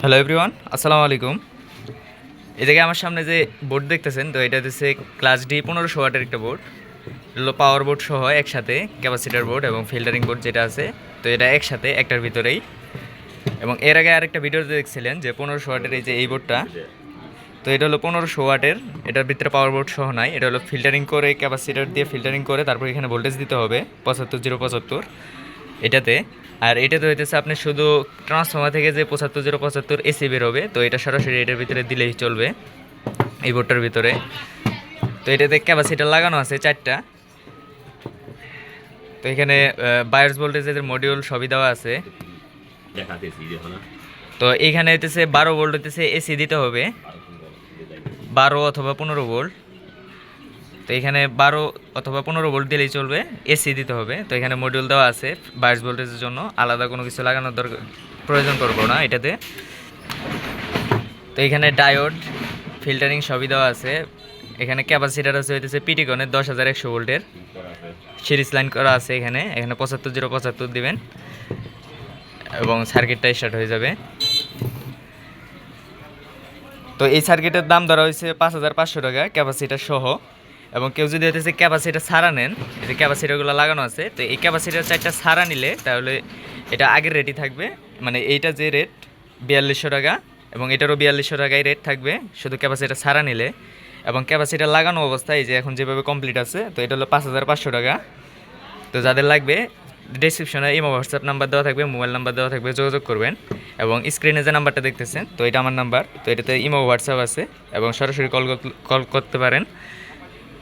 Hello everyone আসসালামু আলাইকুম এই জায়গায় আমার সামনে যে বোর্ড দেখতেছেন, তো এটা হচ্ছে ক্লাস ডি পনেরোশো ওয়াটের একটা বোর্ড পাওয়ার বোর্ড সহ একসাথে ক্যাপাসিটার বোর্ড এবং ফিল্টারিং বোর্ড যেটা আছে, তো এটা একসাথে একটার ভিতরেই। এবং এর আগে আরেকটা ভিডিওতে দেখছিলেন যে পনেরোশো ওয়াটের এই যে এই বোর্ডটা তো এটা হলো পনেরোশো ওয়াটের। এটার ভিতরে পাওয়ার বোর্ড সহ নাই, এটা হলো ফিল্টারিং করে ক্যাপাসিটার দিয়ে ফিল্টারিং করে তারপর এখানে ভোল্টেজ দিতে হবে, পঁচাত্তর জিরো পঁচাত্তর। এটাতে আর এটাতে হইতেছে আপনি শুধু ট্রান্সফর্মার থেকে যে পঁচাত্তর জিরো পঁচাত্তর এসি বেরোবে তো এটা সরাসরি এটার ভিতরে দিলেই চলবে এই বোর্ডটার ভিতরে। তো এটাতে ক্যাপাসিটার লাগানো আছে চারটা। তো এখানে বায়ার্স ভোল্টেজের মডিউল সবই দেওয়া আছে। তো এখানে হইতেছে বারো ভোল্ট হইতেছে এসি দিতে হবে। বারো অথবা পনেরো ভোল্ট তো এখানে বারো অথবা পনেরো ভোল্ট দিলেই চলবে এসি দিতে হবে। তো এখানে মডিউল দেওয়া আছে বাইশ ভোল্টেজের জন্য। আলাদা কোনো কিছু লাগানোর দরকার প্রয়োজন করব না এটাতে। তো এখানে ডায়োড ফিল্টারিং সবই দেওয়া আছে। এখানে ক্যাপাসিটার আছে, হইতেছে পিটিকনের দশ হাজার একশো ভোল্টের। সিরিজ লাইন করা আছে এখানে। এখানে পঁচাত্তর জিরো পঁচাত্তর দিবেন। এবং সার্কিটটা স্টার্ট হয়ে যাবে। তো এই সার্কিটের দাম ধরা হয়েছে পাঁচ হাজার পাঁচশো টাকা ক্যাপাসিটার সহ। এবং কেউ যদি হইতেছে ক্যাপাসিটার ছাড়া নেন, এই যে ক্যাপাসিটারগুলো লাগানো আছে, তো এই ক্যাপাসিটার চারটা ছাড়া নিলে তাহলে এটা আগের রেটই থাকবে। মানে এইটা যে রেট বিয়াল্লিশশো টাকা, এবং এটারও বিয়াল্লিশশো টাকায় রেট থাকবে, শুধু ক্যাপাসিটার ছাড়া নিলে। এবং ক্যাপাসিটার লাগানো অবস্থায় যে এখন যেভাবে কমপ্লিট আছে, তো এটা হলো পাঁচ হাজার পাঁচশো টাকা। তো যাদের লাগবে ডিসক্রিপশনে ইমো হোয়াটসঅ্যাপ নাম্বার দেওয়া থাকবে মোবাইল নাম্বার দেওয়া থাকবে, যোগাযোগ করবেন। এবং স্ক্রিনে যে নাম্বারটা দেখতেছেন, তো এটা আমার নাম্বার তো এটাতে ইমো হোয়াটসঅ্যাপ আছে, এবং সরাসরি কল কল করতে পারেন।